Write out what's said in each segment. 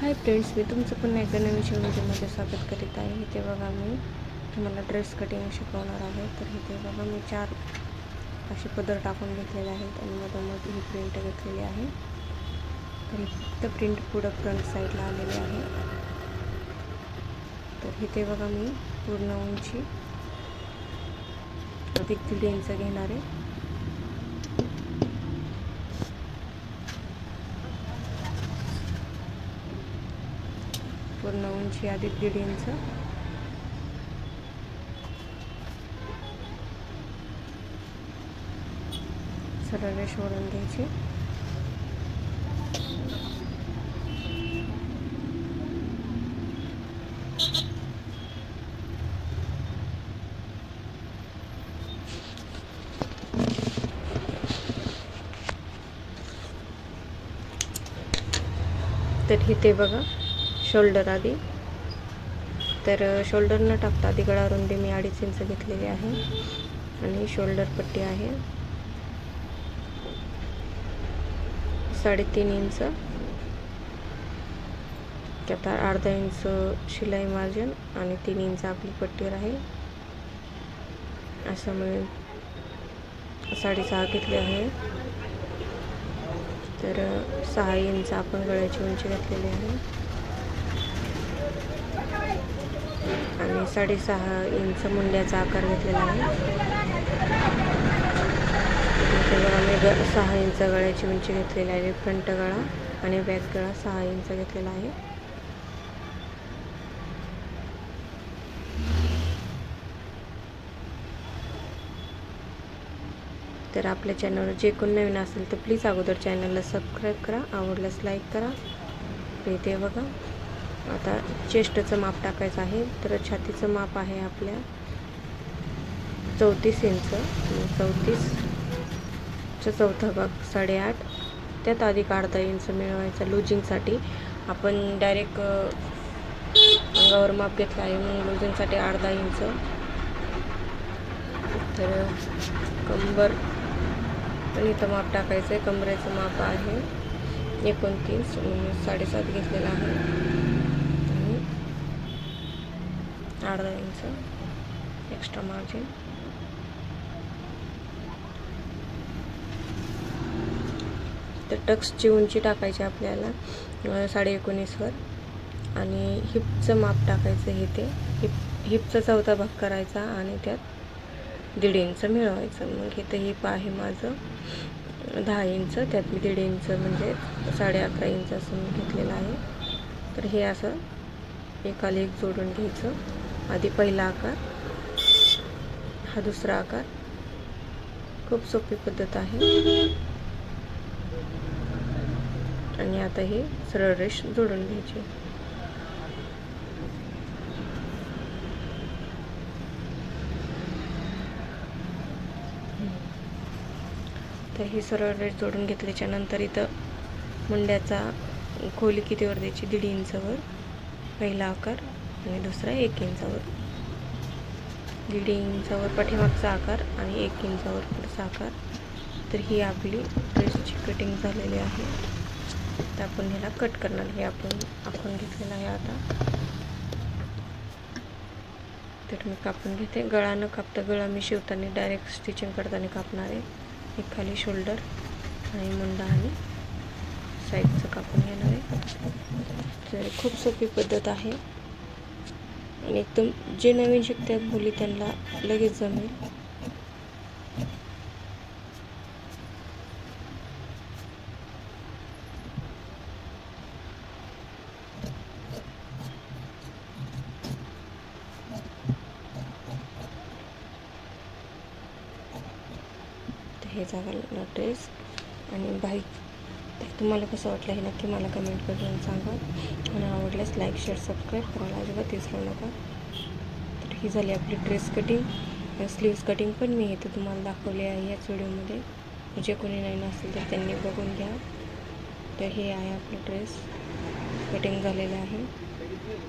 Hi friends मी तुमचं पुन्हा एकदा नवीन व्हिडिओमध्ये स्वागत करीत आहे. इथे बघा मी तुम्हाला ड्रेस कटिंग शिकवणार आहे. तर इथे बघा मी चार असे पदर टाकून घेतलेले आहेत आणि मधोमध ही प्रिंट घेतलेली आहे. तर फक्त प्रिंट पुढं फ्रंट साईडला आलेली आहे. तर इथे बघा मी पूर्ण उंची अधिक दीड इंच घेणार आहे. पूर्ण उंची आधी दीड इंच. सरळ रेश वरून घ्यायची. तर इथे बघा. शोल्डर आधी. तर शोल्डर न टाकता आधी गळा रुंदी मी अडीच इंच घेतलेली आहे. आणि शोल्डर पट्टी आहे. साडेतीन इंच. त्यात अर्धा इंच शिलाई मार्जिन आणि तीन इंच आपली पट्टी राहील. असं मिळून साडेसहा घेतले आहे. तर सहा इंच आपण गळ्याची उंची घेतलेली आहे. आणि साडेसहा इंच मुंड्याचा आकार घेतलेला आहे. इथे आम्ही ग सहा इंच गळ्याची उंची घेतलेली आहे. फ्रंट गळा आणि बॅक गळा सहा इंच घेतलेला आहे. तर आपल्या चॅनलवर जे कोण नवीन असेल तर प्लीज अगोदर चॅनलला सबस्क्राईब करा. आवडल्यास लाईक करा. इथे बघा आता चेस्टचं माप टाकायचं आहे. तर छातीचं माप आहे आपल्या चौतीस इंच. चौतीसचा चौथा भाग साडेआठ. त्यात अधिक अर्धा इंच मिळवायचा लुजिंगसाठी. आपण डायरेक्ट अंगावर माप घेतलं आहे म्हणून लुजिंगसाठी अर्धा इंच. तर कंबर पण इथं माप टाकायचं आहे कमरेचं माप आहे एकोणतीस. साडेसात घेतलेलं आहे आणि अर्धा इंच एक्स्ट्रा मार्जिन तर टक्सची उंची टाकायची आपल्याला साडे एकोणीसवर आणि हिपचं माप टाकायचं हे ते. हिप हिपचा चौथा भाग करायचा आणि त्यात दीड इंच मिळवायचं. मग इथं हिप आहे माझं. दहा इंच. त्यात मी दीड इंच म्हणजे साडे अकरा इंच असं मी घेतलेलं आहे. तर हे असं एकाला एक जोडून घ्यायचं. आधी पहिला आकार हा दुसरा आकार. खूप सोपी पद्धत आहे. आणि आता हे सरळ रेष जोडून घ्यायची. तर ही सरळ रेष जोडून घेतल्याच्या नंतर इथं मुंड्याचा खोली कितीवर द्यायची? दीड इंचवर पहिला आकार. आणि दुसरा एक इंचावर दीड इंचावर पाठीमागचा आकार आणि एक इंचावर पुढचा आकार. तर ही आपली ड्रेसची कटिंग झालेली आहे. तर आपण ह्याला कट करणार. हे आपण आपण घेतलेलं आहे आता. तर मी कापून घेते. गळा न कापता गळा मी शिवताना डायरेक्ट स्टिचिंग करताना कापणार आहे. एक खाली शोल्डर आणि मुंडा आणि साईडचं कापून घेणार आहे. तर खूप सोपी पद्धत आहे. आणि एकदम जे नवीन शिकतात मुली त्यांना लगेच जमेल. हे झालं ड्रेस आणि बाईक तर तुम्हाला कसं वाटलं हे नक्की मला कमेंट करून सांगा. आणि आवडल्यास लाईक शेअर सबस्क्राईब करायला अजिबात विसरू नका. तर ही झाली आपली ड्रेस कटिंग स्लीव्स कटिंग पण मी इथे तुम्हाला दाखवली आहे याच व्हिडिओमध्ये. जे कोणी नाही नसेल तर त्यांनी बघून घ्या. तर हे आहे आपलं ड्रेस कटिंग झालेलं आहे.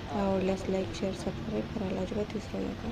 आवडल्यास लाईक शेअर सबस्क्राईब करायला अजिबात विसरू नका.